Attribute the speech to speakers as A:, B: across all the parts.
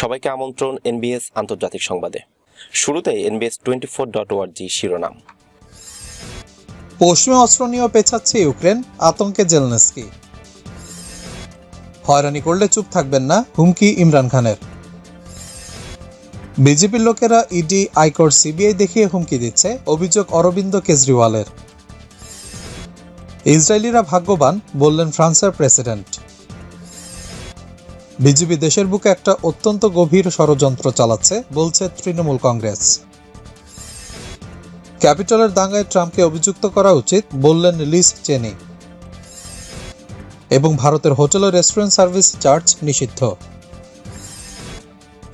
A: সবাইকে আমন্ত্রণ এনবিএস আন্তর্জাতিক সংবাদে। শুরুতে এনবিএস টোয়েন্টি ফোর ডট ওয়ার্জি শিরোনাম।
B: পশ্চিমে অস্ত্র নিয়েও পেছাচ্ছে ইউক্রেন, আতঙ্কে জেলনেস্কি। হয়রানি করলে চুপ থাকবেন না হুমকি ইমরান খানের। বিজেপির লোকেরা ইডি, আইকোর সিবিআই দেখিয়ে হুমকি দিচ্ছে অভিযোগ অরবিন্দ কেজরিওয়ালের। ইসরায়েলিরা ভাগ্যবান, বললেন ফ্রান্সের প্রেসিডেন্ট। বিজেপি দেশের বুকে একটা অত্যন্ত গভীর ষড়যন্ত্র চালাচ্ছে, বলছে তৃণমূল কংগ্রেস। ক্যাপিটালের দাঙ্গায় ট্রাম্পকে অভিযুক্ত করা উচিত, বললেন লিস চেনি। এবং ভারতের হোটেল ও রেস্টুরেন্ট সার্ভিস চার্জ নিষিদ্ধ।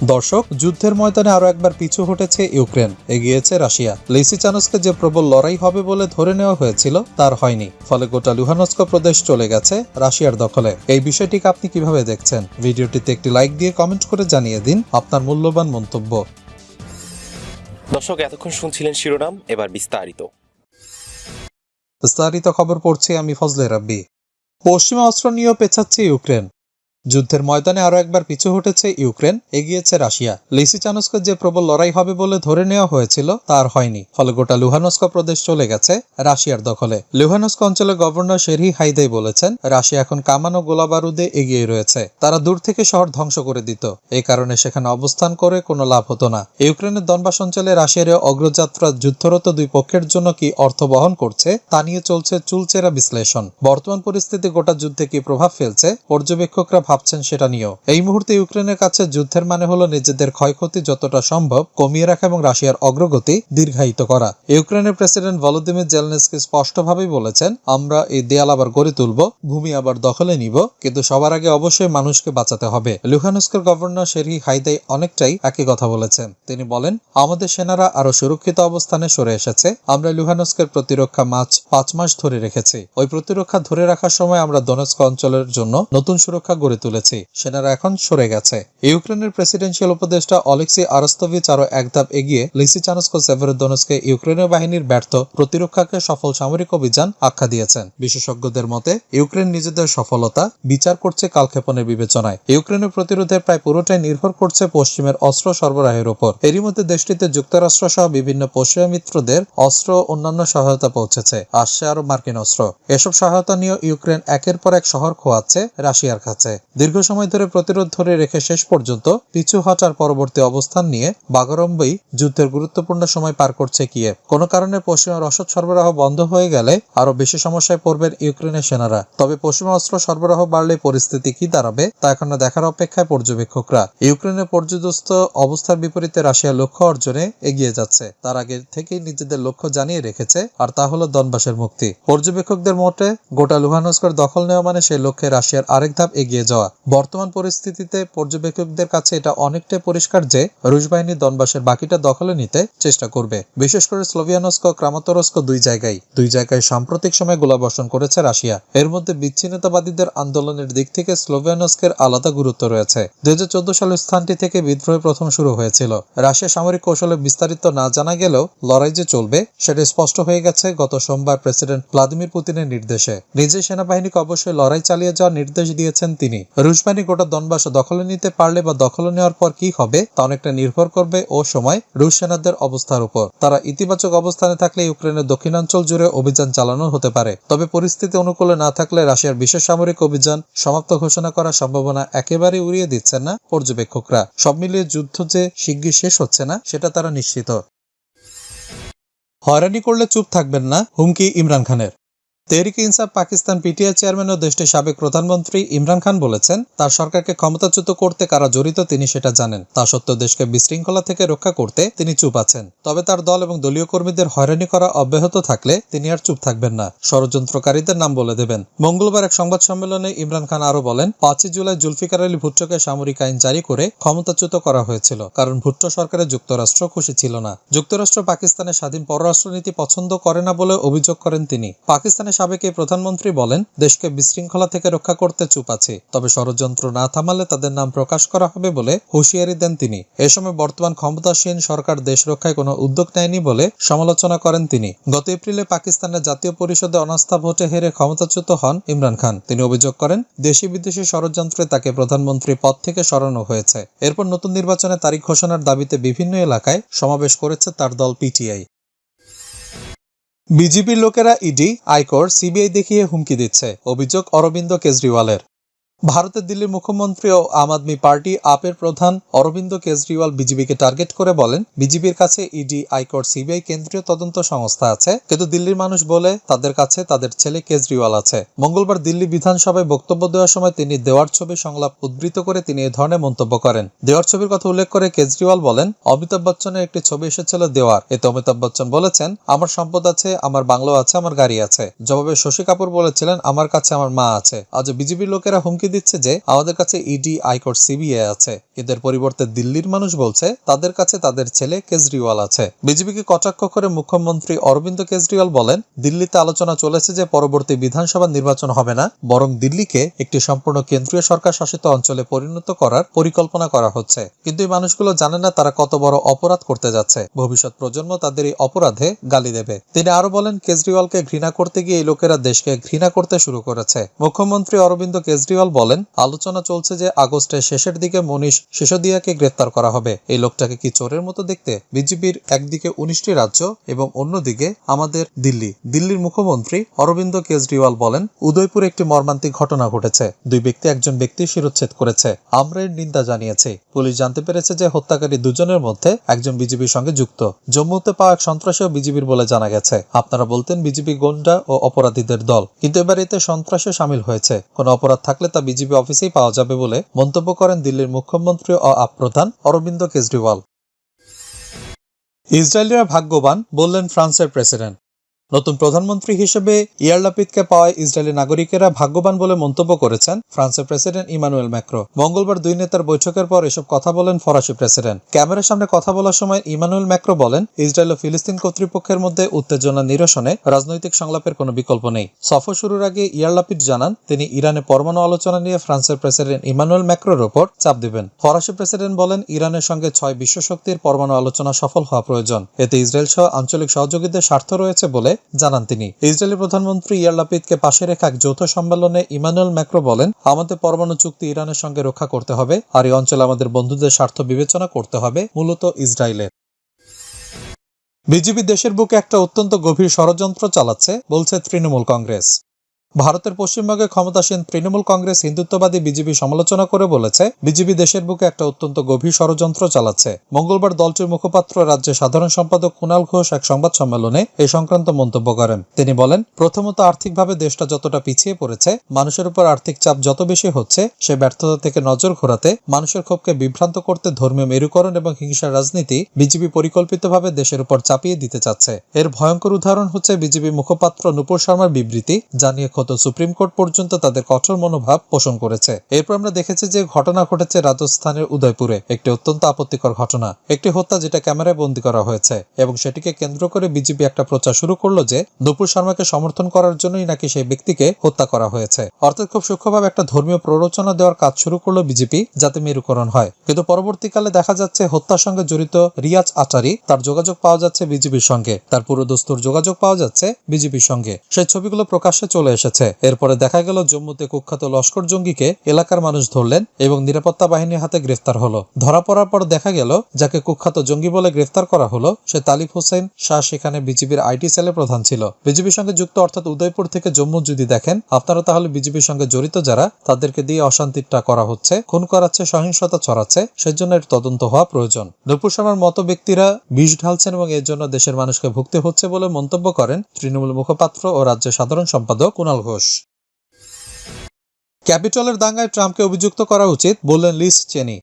B: দর্শক যুদ্ধের ময়দানে আরও একবার পিছু হটেছে ইউক্রেন। এগিয়েছে রাশিয়া। লিসিচানস্কে যে প্রবল লড়াই হবে বলে ধরে নেওয়া হয়েছিল তার হয়নি। ফলে গোটা লুহানস্ক প্রদেশ চলে গেছে রাশিয়ার দখলে। এই বিষয়টিকে আপনি কীভাবে দেখছেন? ভিডিওটিতে একটি লাইক দিয়ে কমেন্ট করে জানিয়ে দিন আপনার মূল্যবান মন্তব্য।
A: দর্শক এতক্ষণ শুনছিলেন শিরোনাম এবার বিস্তারিত।
B: বিস্তারিত খবর পড়ছি আমি ফজলে রাব্বি। পশ্চিমা অস্ত্র নিয়েও পেছাচ্ছে ইউক্রেন। যুদ্ধের ময়দানে আরও একবার পিছু হটেছে ইউক্রেন, এগিয়েছে রাশিয়া। লিসিচানস্ক যে প্রবল লড়াই হবে বলে ধরে নেওয়া হয়েছিল, তার হয়নি। ফলে গোটা লুহানস্ক প্রদেশ চলে গেছে রাশিয়ার দখলে। লুহানস্ক অঞ্চলের গভর্নর শেরি হাইদাই বলেছেন, রাশিয়া এখন কামান গোলাবারুদে এগিয়ে রয়েছে। তারা দূর থেকে শহর ধ্বংস করে দিত। এই কারণে সেখানে অবস্থান করে কোনো লাভ হতো না। ইউক্রেনের দনবাস অঞ্চলে রাশিয়ার অগ্রযাত্রা যুদ্ধরত দুই পক্ষের জন্য কি অর্থ বহন করছে, তা নিয়ে চলছে চুলচেরা বিশ্লেষণ। বর্তমান পরিস্থিতি গোটা যুদ্ধে কি প্রভাব ফেলছে, পর্যবেক্ষকরা ভাবছেন সেটা নিয়েও। এই মুহূর্তে ইউক্রেনের কাছে যুদ্ধের মানে হলো নিজেদের ক্ষয়ক্ষতি যতটা সম্ভব কমিয়ে রাখা এবং রাশিয়ার অগ্রগতি দীর্ঘায়িত করা। ইউক্রেনের প্রেসিডেন্ট ভলোদিমির জেলনেসকি স্পষ্টভাবেই বলেছেন, আমরা এই দেয়াল আবার গড়ে তুলব, ভূমি আবার দখলে নিব, কিন্তু সবার আগে অবশ্যই মানুষকে বাঁচাতে হবে। লুহানস্কের গভর্নর শেরি হাইদাই অনেকটাই একই কথা বলেছেন। তিনি বলেন, আমাদের সেনারা আরও সুরক্ষিত অবস্থানে সরে এসেছে। আমরা লুহানস্কের প্রতিরক্ষা মাছ পাঁচ মাস ধরে রেখেছি। ওই প্রতিরক্ষা ধরে রাখার সময় আমরা দোনেস্ক অঞ্চলের জন্য নতুন সুরক্ষা গড়ে তুলেছি। সেনারা এখন সরে গেছে। ইউক্রেনের প্রেসিডেন্সিয়াল উপদেষ্টা অলেক্সি আরস্তভিচ আরও এক ধাপ এগিয়ে লিসিচানস্ক সেভেরোদোনস্কে ইউক্রেনীয় বাহিনীর ব্যর্থ প্রতিরক্ষাকে সফল সামরিক অভিযান আখ্যা দিয়েছেন। বিশেষজ্ঞদের মতে, ইউক্রেন নিজেদের সফলতা, বিচার করছে কালক্ষেপণের বিবেচনায়। ইউক্রেনের প্রতিরোধের প্রায় পুরোটাই নির্ভর করছে পশ্চিমের অস্ত্র সরবরাহের উপর। এরই মধ্যে দেশটিতে যুক্তরাষ্ট্র সহ বিভিন্ন পশ্চিমা মিত্রদের অস্ত্র অন্যান্য সহায়তা পৌঁছেছে। আসছে আরও মার্কিন অস্ত্র। এসব সহায়তা নিয়ে ইউক্রেন একের পর এক শহর খোয়াচ্ছে রাশিয়ার কাছে। দীর্ঘ সময় ধরে প্রতিরোধ ধরে রেখে শেষ পর্যন্ত পিছু হটার পরবর্তী অবস্থান নিয়ে বাগরম্বই যুদ্ধের গুরুত্বপূর্ণ সময় পার করছে কিয়েভ। কোনো কারণে পশ্চিমা রসদ সরবরাহ বন্ধ হয়ে গেলে আরও বেশি সমস্যায় পড়বেন ইউক্রেনের সেনারা। তবে পশ্চিমা অস্ত্র সরবরাহ বাড়লে পরিস্থিতি কি দাঁড়াবে, তা এখনও দেখার অপেক্ষায় পর্যবেক্ষকরা। ইউক্রেনের পর্যদস্ত অবস্থার বিপরীতে রাশিয়া লক্ষ্য অর্জনে এগিয়ে যাচ্ছে। তার আগে থেকেই নিজেদের লক্ষ্য জানিয়ে রেখেছে, আর তা হলো দনবাসের মুক্তি। পর্যবেক্ষকদের মতে, গোটা লুহানস্কর দখল নেওয়া মানে সেই লক্ষ্যে রাশিয়ার আরেক ধাপ এগিয়ে যাওয়া। বর্তমান পরিস্থিতিতে পর্যবেক্ষকদের কাছে এটা অনেকটাই পরিষ্কার যে রুশ বাহিনী দনবাসের বাকিটা দখলে নিতে চেষ্টা করবে। বিশেষ করে স্লোভিয়ানস্ক, ক্রামাতরস্ক দুই জায়গায়। দুই জায়গায় সাম্প্রতিক সময় গোলাবর্ষণ করেছে রাশিয়া। এর মধ্যে বিচ্ছিন্নতাবাদীদের আন্দোলনের দিক থেকে স্লোভিয়ানস্কের আলাদা গুরুত্ব রয়েছে। দুই সালের স্থানটি থেকে বিদ্রোহ প্রথম শুরু হয়েছিল। রাশিয়া সামরিক কৌশলে বিস্তারিত না জানা গেলেও লড়াই যে চলবে, সেটা স্পষ্ট হয়ে গেছে গত সোমবার প্রেসিডেন্ট ভ্লাদিমির পুতিনের নির্দেশে। নিজের সেনাবাহিনীকে অবশ্যই লড়াই চালিয়ে যাওয়ার নির্দেশ দিয়েছেন তিনি। রুশ বাহিনী গোটা দনবাস দখলে নিতে পারলে বা দখলে নেওয়ার পর কি হবে, তা অনেকটা নির্ভর করবে ও সময় রুশ সেনাদের অবস্থার উপর। তারা ইতিবাচক অবস্থানে থাকলে ইউক্রেনের দক্ষিণাঞ্চল জুড়ে অভিযান চালানো হতে পারে। তবে পরিস্থিতি অনুকূলে না থাকলে রাশিয়ার বিশেষ সামরিক অভিযান সমাপ্ত ঘোষণা করার সম্ভাবনা একেবারে উড়িয়ে দিচ্ছেন না পর্যবেক্ষকরা। সব মিলিয়ে যুদ্ধ যে শিগগির শেষ হচ্ছে না, সেটা তারা নিশ্চিত। হয়রানি করলে চুপ থাকবেন না হুমকি ইমরান খানের। তেহরিক ইনসাফ পাকিস্তান পিটিআই চেয়ারম্যান ও দেশটির সাবেক প্রধানমন্ত্রী ইমরান খান বলেছেন, তার সরকারকে ক্ষমতাচ্যুত করতে কারা জড়িত তিনি সেটা জানেন। তা সত্ত্বেও দেশকে বিশৃঙ্খলা থেকে রক্ষা করতে তিনি চুপ আছেন। তবে তার দল এবং দলীয় কর্মীদের হয়রানি করা অব্যাহত থাকলে তিনি আর চুপ থাকবেন না। ষড়যন্ত্রকারীদের নাম বলে দেবেন। মঙ্গলবার এক সংবাদ সম্মেলনে ইমরান খান আরও বলেন, পাঁচই জুলাই জুলফিকার আলী ভুট্টোকে সামরিক আইন জারি করে ক্ষমতাচ্যুত করা হয়েছিল, কারণ ভুট্টো সরকারের যুক্তরাষ্ট্র খুশি ছিল না। যুক্তরাষ্ট্র পাকিস্তানের স্বাধীন পররাষ্ট্রনীতি পছন্দ করে না বলে অভিযোগ করেন তিনি। পাকিস্তানের সাবেক এই প্রধানমন্ত্রী বলেন, দেশকে বিশৃঙ্খলা থেকে রক্ষা করতে চুপ আছে, তবে ষড়যন্ত্র না থামালে তাদের নাম প্রকাশ করা হবে বলে হুঁশিয়ারি দেন তিনি। এ সময় বর্তমান ক্ষমতাসীন সরকার দেশ রক্ষায় কোনো উদ্যোগ নেয়নি বলে সমালোচনা করেন তিনি। গত এপ্রিলে পাকিস্তানের জাতীয় পরিষদে অনাস্থা ভোটে হেরে ক্ষমতাচ্যুত হন ইমরান খান। তিনি অভিযোগ করেন, দেশি বিদেশি ষড়যন্ত্রে তাকে প্রধানমন্ত্রী পদ থেকে সরানো হয়েছে। এরপর নতুন নির্বাচনে তারিখ ঘোষণার দাবিতে বিভিন্ন এলাকায় সমাবেশ করেছে তার দল পিটিআই। বিজেপির লোকেরা ইডি আয়কর সিবিআই দেখিয়ে হুমকি দিচ্ছে অভিযোগ অরবিন্দ কেজরিওয়ালের। ভারতের দিল্লির মুখ্যমন্ত্রী ও আম আদমি পার্টি আপের প্রধান অরবিন্দ কেজরিওয়াল বিজেপিকে টার্গেট করে বলেন, বিজেপির কাছে ইডি আইকর সিবিআই কেন্দ্রীয় তদন্ত সংস্থা আছে, কিন্তু দিল্লির মানুষ বলে তাদের কাছে তাদের ছেলে কেজরিওয়াল আছে। মঙ্গলবার দিল্লি বিধানসভায় বক্তব্য দেওয়ার সময় তিনি দেওয়ার ছবি সংলাপ উদ্ধৃত করে তিনি এ ধরনের মন্তব্য করেন। দেওয়ার ছবির কথা উল্লেখ করে কেজরিওয়াল বলেন, অমিতাভ বচ্চনের একটি ছবি এসেছিল দেওয়ার। এতে অমিতাভ বচ্চন বলেছেন, আমার সম্পদ আছে, আমার বাংলো আছে, আমার গাড়ি আছে। জবাবে শশী কাপুর বলেছিলেন, আমার কাছে আমার মা আছে। আজ বিজেপির লোকেরা হুমকি দিচ্ছে যে আমাদের কাছে ইডি আইকোর সিবিআই আছে। কিন্তু পরিবর্তে দিল্লির মানুষ বলছে, তাদের কাছে তাদের ছেলে কেজরিওয়াল আছে। বিজেপিকে কটাক্ষ করে মুখ্যমন্ত্রী অরবিন্দ কেজরিওয়াল বলেন, দিল্লিতে আলোচনা চলেছে যে পরবর্তী বিধানসভা নির্বাচন হবে না, বরং দিল্লিকে একটি সম্পূর্ণ কেন্দ্রীয় সরকার শাসিত অঞ্চলে পরিণত করার পরিকল্পনা করা হচ্ছে। কিন্তু এই মানুষগুলো জানে না তারা কত বড় অপরাধ করতে যাচ্ছে। ভবিষ্যৎ প্রজন্ম তাদের এই অপরাধে গালি দেবে। তিনি আরও বলেন, কেজরিওয়ালকে ঘৃণা করতে গিয়ে এই লোকেরা দেশকে ঘৃণা করতে শুরু করেছে। মুখ্যমন্ত্রী অরবিন্দ কেজরিওয়াল বলেন, আলোচনা চলছে যে আগস্টের শেষের দিকে মনীষ সিসোদিয়াকে গ্রেপ্তার করা হবে। এই লোকটাকে কি চোরের মতো দেখতে? বিজেপির একদিকে উনিশটি রাজ্য এবং অন্যদিকে আমাদের দিল্লি। দিল্লির মুখ্যমন্ত্রী অরবিন্দ কেজরিওয়াল বলেন, উদয়পুরে একটি মর্মান্তিক ঘটনা ঘটেছে। দুই ব্যক্তি একজন ব্যক্তি শিরোচ্ছেদ করেছে। আমরা এর নিন্দা জানিয়েছি। পুলিশ জানতে পেরেছে যে হত্যাকারী দুজনের মধ্যে একজন বিজেপির সঙ্গে যুক্ত। জম্মুতে পাওয়া এক সন্ত্রাসীও বিজেপির বলে জানা গেছে। আপনারা বলতেন বিজেপি গোন্ডা ও অপরাধীদের দল। কিন্তু এবার এতে সন্ত্রাসে সামিল হয়েছে। কোন অপরাধ থাকলে তা বিজেপি অফিসেই পাওয়া যাবে বলে মন্তব্য করেন দিল্লির মুখ্যমন্ত্রী ও আপ প্রধান অরবিন্দ কেজরিওয়াল। ইসরায়েলিরা ভাগ্যবান, বললেন ফ্রান্সের প্রেসিডেন্ট। নতুন প্রধানমন্ত্রী হিসেবে ইয়ার লাপিদকে পাওয়ায় ইসরায়েলি নাগরিকেরা ভাগ্যবান বলে মন্তব্য করেছেন ফ্রান্সের প্রেসিডেন্ট ইমানুয়েল ম্যাক্রো। মঙ্গলবার দুই নেতার বৈঠকের পর এসব কথা বলেন ফরাসি প্রেসিডেন্ট। ক্যামেরার সামনে কথা বলার সময় ইমানুয়েল ম্যাক্রো বলেন, ইসরায়েল ও ফিলিস্তিন কর্তৃপক্ষের মধ্যে উত্তেজনা নিরসনে রাজনৈতিক সংলাপের কোনো বিকল্প নেই। সফর শুরুর আগে ইয়ার লাপিদ জানান, তিনি ইরানে পরমাণু আলোচনা নিয়ে ফ্রান্সের প্রেসিডেন্ট ইমানুয়েল ম্যাক্রোর ওপর চাপ দিবেন। ফরাসি প্রেসিডেন্ট বলেন, ইরানের সঙ্গে ছয় বিশ্বশক্তির পরমাণু আলোচনা সফল হওয়া প্রয়োজন। এতে ইসরায়েল সহ আঞ্চলিক সহযোগীদের স্বার্থ রয়েছে বলে জানান তিনি। ইসরায়েলি প্রধানমন্ত্রী ইয়ার লাপিদকে পাশে রেখা এক যৌথ সম্মেলনে ইমানুয়েল ম্যাক্রো বলেন, আমাদের পরমাণু চুক্তি ইরানের সঙ্গে রক্ষা করতে হবে আর এই অঞ্চলে আমাদের বন্ধুদের স্বার্থ বিবেচনা করতে হবে, মূলত ইসরায়েলের। বিজেপি দেশের বুকে একটা অত্যন্ত গভীর ষড়যন্ত্র চালাচ্ছে, বলছে তৃণমূল কংগ্রেস। ভারতের পশ্চিমবঙ্গে ক্ষমতাসীন তৃণমূল কংগ্রেস হিন্দুত্ববাদী বিজেপি সমালোচনা করে বলেছে, বিজেপি দেশের বুকে একটা অত্যন্ত গভীর ষড়যন্ত্র চালাচ্ছে। মঙ্গলবার দলটির মুখপাত্র রাজ্যের সাধারণ সম্পাদক কুণাল ঘোষ এক সংবাদ সম্মেলনে এই সংক্রান্ত মন্তব্য করেন। তিনি বলেন, প্রথমত আর্থিকভাবে দেশটা যতটা পিছিয়ে পড়েছে, মানুষের উপর আর্থিক চাপ যত বেশি হচ্ছে, সে ব্যর্থতা থেকে নজর ঘোরাতে মানুষের ক্ষোভকে বিভ্রান্ত করতে ধর্মীয় মেরুকরণ এবং হিংসার রাজনীতি বিজেপি পরিকল্পিতভাবে দেশের উপর চাপিয়ে দিতে চাচ্ছে। এর ভয়ঙ্কর উদাহরণ হচ্ছে বিজেপি মুখপাত্র নুপুর শর্মার বিবৃতি জানিয়ে ক্ষত সুপ্রিম কোর্ট পর্যন্ত তাদের কঠোর মনোভাব পোষণ করেছে। এরপর আমরা দেখেছি যে ঘটনা ঘটেছে রাজস্থানের উদয়পুরে, একটি অত্যন্ত আপত্তিকর ঘটনা, একটি হত্যা যেটা ক্যামেরায় বন্দী করা হয়েছে এবং সেটিকে কেন্দ্র করে বিজেপি একটা প্রচার শুরু করল যে নুপুর শর্মাকে সমর্থন করার জন্যই নাকি সেই ব্যক্তিকে হত্যা করা হয়েছে। অর্থাৎ খুব সূক্ষ্মভাবে একটা ধর্মীয় প্ররোচনা দেওয়ার কাজ শুরু করল বিজেপি, যাতে মেরুকরণ হয়। কিন্তু পরবর্তীকালে দেখা যাচ্ছে হত্যার সঙ্গে জড়িত রিয়াজ আচারি তার যোগাযোগ পাওয়া যাচ্ছে বিজেপির সঙ্গে, তার পুরো দোস্তুর যোগাযোগ পাওয়া যাচ্ছে বিজেপির সঙ্গে। সেই ছবিগুলো প্রকাশ্যে চলে এসেছে। এরপরে দেখা গেল জম্মুতে কুখ্যাত লস্কর জঙ্গিকে এলাকার মানুষ ধরলেন এবং নিরাপত্তা বাহিনীর হাতে গ্রেফতার হলো। ধরা পড়ার পর দেখা গেল, যাকে কুখ্যাত জঙ্গি বলে গ্রেফতার করা হলো, সে তালিফ হোসেন শাহ সেখানে বিজেপির আইটি সেলের প্রধান ছিল। বিজেপির সঙ্গে যুক্ত অর্থাৎ উদয়পুর থেকে জম্মু যদি দেখেন, আপনারা তাহলে বিজেপির সঙ্গে জড়িত যারা, তাদেরকে দিয়ে অশান্তিটা করা হচ্ছে, খুন করাচ্ছে, সহিংসতা ছড়াচ্ছে, সেজন্য এর তদন্ত হওয়া প্রয়োজন। নুপুর শর্মার মতো ব্যক্তিরা বিষ ঢালছেন এবং এর জন্য দেশের মানুষকে ভুগতে হচ্ছে বলে মন্তব্য করেন তৃণমূল মুখপাত্র ও রাজ্যের সাধারণ সম্পাদক কুণাল ঘোষ। ক্যাপিটলের দাঙ্গায় ট্রাম্পকে অভিযুক্ত করা উচিত বললেন লিস চেনি।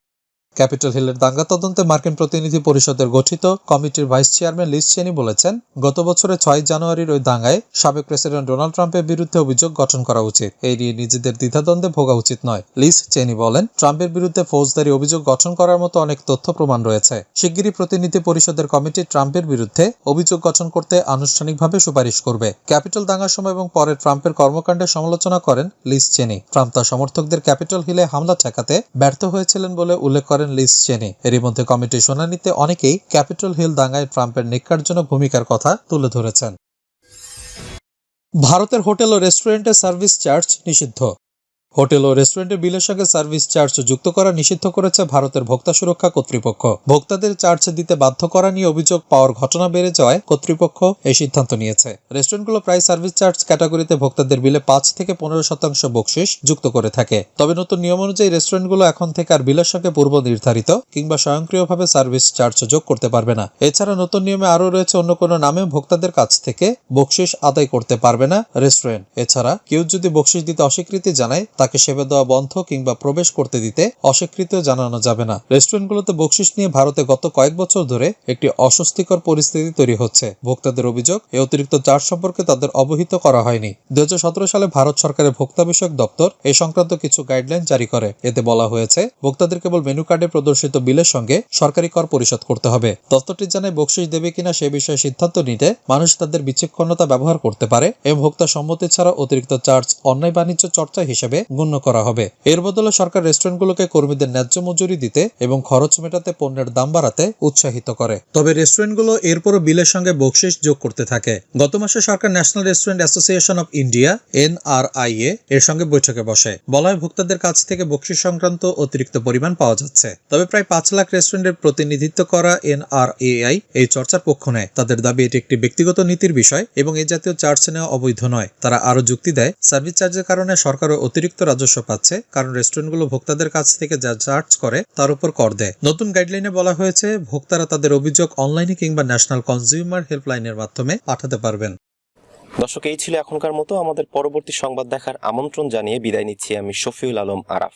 B: ক্যাপিটাল হিলের দাঙ্গা তদন্তে মার্কিন প্রতিনিধি পরিষদের গঠিত কমিটির ভাইস চেয়ারম্যান লিস চেনি বলেছেন, গত বছরের ছয় জানুয়ারির ওই দাঙ্গায় সাবেক প্রেসিডেন্ট ডোনাল্ড ট্রাম্পের বিরুদ্ধে অভিযোগ গঠন করা উচিত। এই নিয়ে নিজেদের দ্বিধাদ্বন্দ্বে ভোগা উচিত নয় লিস চেনি বলেন। ট্রাম্পের বিরুদ্ধে ফৌজদারি অভিযোগ গঠন করার মতো অনেক তথ্য প্রমাণ রয়েছে। শিগগিরই প্রতিনিধি পরিষদের কমিটি ট্রাম্পের বিরুদ্ধে অভিযোগ গঠন করতে আনুষ্ঠানিকভাবে সুপারিশ করবে। ক্যাপিটাল দাঙ্গার সময় এবং পরে ট্রাম্পের কর্মকাণ্ডের সমালোচনা করেন লিস চেনি ট্রাম্প তার সমর্থকদের ক্যাপিটাল হিলে হামলা ঠেকাতে ব্যর্থ হয়েছিলেন বলে উল্লেখ করেন লিস চেনে। এরই মধ্যে কমিটির শুনানিতে অনেকেই ক্যাপিটাল হিল দাঙ্গায় ট্রাম্পের নিকারজনক ভূমিকার কথা তুলে ধরেছেন। ভারতের হোটেল ও রেস্টুরেন্টে সার্ভিস চার্জ নিষিদ্ধ। হোটেল ও রেস্টুরেন্টের বিলের সঙ্গে সার্ভিস চার্জ যুক্ত করা নিষিদ্ধ করেছে ভারতের ভোক্তা সুরক্ষা কর্তৃপক্ষ। ভোক্তাদের চার্জ দিতে বাধ্য করা নিয়ে অভিযোগ পাওয়ার ঘটনা বেড়ে যাওয়ায় কর্তৃপক্ষ এই সিদ্ধান্ত নিয়েছে। রেস্টুরেন্টগুলো প্রায় সার্ভিস চার্জ ক্যাটাগরিতে ভোক্তাদের বিলে পাঁচ থেকে পনেরো শতাংশ বকশিস যুক্ত করে থাকে। তবে নতুন নিয়ম অনুযায়ী রেস্টুরেন্টগুলো এখন থেকে আর বিলের সঙ্গে পূর্ব নির্ধারিত কিংবা স্বয়ংক্রিয়ভাবে সার্ভিস চার্জ যোগ করতে পারবে না। এছাড়া নতুন নিয়মে আরও রয়েছে অন্য কোনো নামে ভোক্তাদের কাছ থেকে বকশিস আদায় করতে পারবে না রেস্টুরেন্ট। এছাড়া কেউ যদি বকশিস দিতে অস্বীকৃতি জানায় তাকে সেবা দেওয়া বন্ধ কিংবা প্রবেশ করতে দিতে অস্বীকৃত জানানো যাবে না। রেস্টুরেন্টগুলোতে বকশিস নিয়ে ভারতে গত কয়েক বছর ধরে একটি অস্বস্তিকর পরিস্থিতি তৈরি হচ্ছে। ভোক্তাদের অভিযোগ এই অতিরিক্ত চার্জ সম্পর্কে তাদের অবহিত করা হয়নি। দু হাজার সতেরো সালে ভারত সরকারের ভোক্তা বিষয়ক দপ্তর এ সংক্রান্ত কিছু গাইডলাইন জারি করে। এতে বলা হয়েছে, ভোক্তাদের কেবল মেনু কার্ডে প্রদর্শিত বিলের সঙ্গে সরকারি কর পরিশোধ করতে হবে। দপ্তরটি জানায় বকশিস দেবে কিনা সে বিষয়ে সিদ্ধান্ত নিতে মানুষ তাদের বিচক্ষণতা ব্যবহার করতে পারে। এবং ভোক্তা সম্মতি ছাড়া অতিরিক্ত চার্জ অন্যায় বাণিজ্য চর্চা হিসেবে গণ্য করা হবে। এর বদলে সরকার রেস্টুরেন্টগুলোকে কর্মীদের ন্যায্য মজুরি দিতে এবং খরচ মেটাতে পণ্যের দাম বাড়াতে উৎসাহিত করে। তবে রেস্টুরেন্টগুলো এরপরও বিলের সঙ্গে বকশিস যোগ করতে থাকে। গত মাসে সরকার National Restaurant Association of India, NRAI, এর সঙ্গে বৈঠকে বসে। বলা হয় ভোক্তাদের কাছ থেকে বকশিস সংক্রান্ত অতিরিক্ত পরিমাণ পাওয়া যাচ্ছে। তবে প্রায় পাঁচ লাখ রেস্টুরেন্টের প্রতিনিধিত্ব করা এনআরএআই এই চর্চার পক্ষ নেয়। তাদের দাবি, এটি একটি ব্যক্তিগত নীতির বিষয় এবং এই জাতীয় চার্জ নেওয়া অবৈধ নয়। তারা আরও যুক্তি দেয়, সার্ভিস চার্জের কারণে সরকারও অতিরিক্ত রাজস্ব পাচ্ছে, কারণ রেস্টুরেন্টগুলো ভোক্তাদের কাছ থেকে যা চার্জ করে তার উপর কর দেয়। নতুন গাইডলাইনে বলা হয়েছে, ভোক্তারা তাদের অভিযোগ অনলাইনে কিংবা ন্যাশনাল কনজিউমার হেল্পলাইনের মাধ্যমে পাঠাতে পারবেন।
A: দর্শক, এই ছিল এখনকার মতো। আমাদের পরবর্তী সংবাদ দেখার আমন্ত্রণ জানিয়ে বিদায় নিচ্ছি আমি শফিউল আলম আরাফ।